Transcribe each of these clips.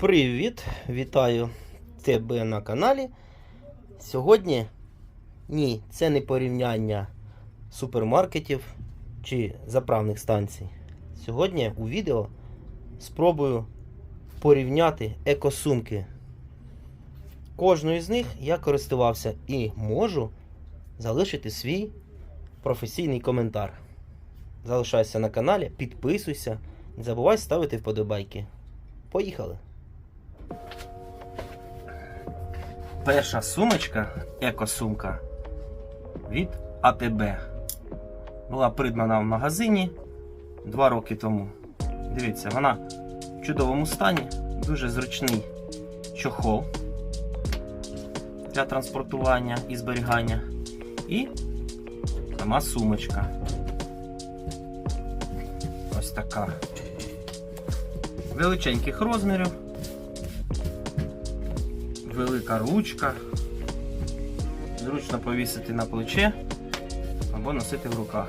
Привіт! Вітаю тебе на каналі. Сьогодні ні, це не порівняння супермаркетів чи заправних станцій. Сьогодні у відео спробую порівняти екосумки. Кожною з них я користувався і можу залишити свій професійний коментар. Залишайся на каналі, підписуйся, не забувай ставити вподобайки. Поїхали! Перша сумочка, екосумка від АТБ. Була придбана в магазині 2 роки тому. Дивіться, вона в чудовому стані, дуже зручний чохол для транспортування і зберігання. І сама сумочка. Ось така. Величеньких розмірів велика ручка. Зручно повісити на плече або носити в руках.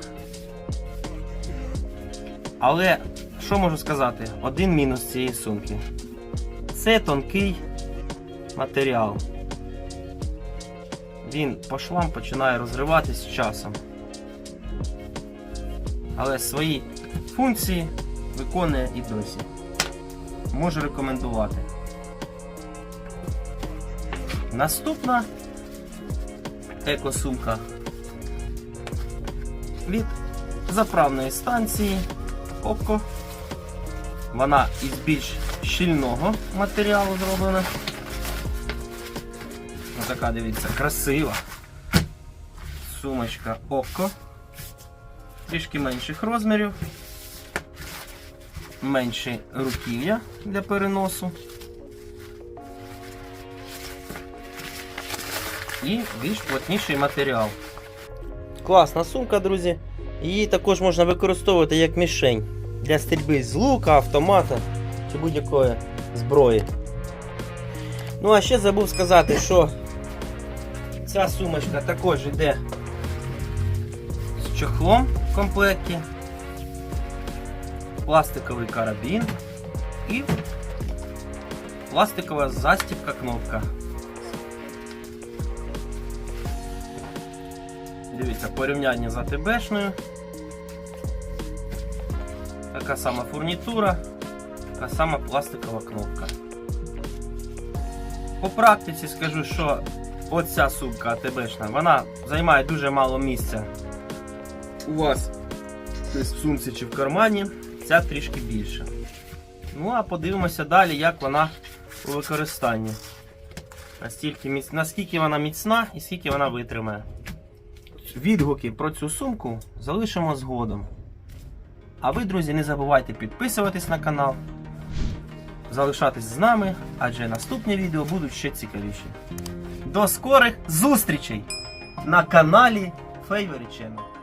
Але що можу сказати? Один мінус цієї сумки. Це тонкий матеріал. Він по швам починає розриватись з часом. Але свої функції виконує і досі. Можу рекомендувати. Наступна екосумка від заправної станції Око. Вона із більш щільного матеріалу зроблена. Ось така, дивіться, красива. Сумочка Око. Трішки менших розмірів. Менші руків'я для переносу. І більш плотніший матеріал. Класна сумка, друзі. Її також можна використовувати як мішень для стрільби з лука, автомата чи будь-якої зброї. Ну, а ще забув сказати, що ця сумочка також йде з чохлом в комплекті, пластиковий карабін і пластикова застібка кнопка. Дивіться, порівняння з АТБшною. Така сама фурнітура, така сама пластикова кнопка. По практиці скажу, що оця сумка АТБшна, вона займає дуже мало місця у вас в сумці чи в кармані, ця трішки більша. Ну, а подивимося далі, як вона у використанні. Настільки. Наскільки вона міцна і скільки вона витримає. Відгуки про цю сумку залишимо згодом. А ви, друзі, не забувайте підписуватись на канал, залишатись з нами, адже наступні відео будуть ще цікавіші. До скорих зустрічей на каналі Favorite Channel.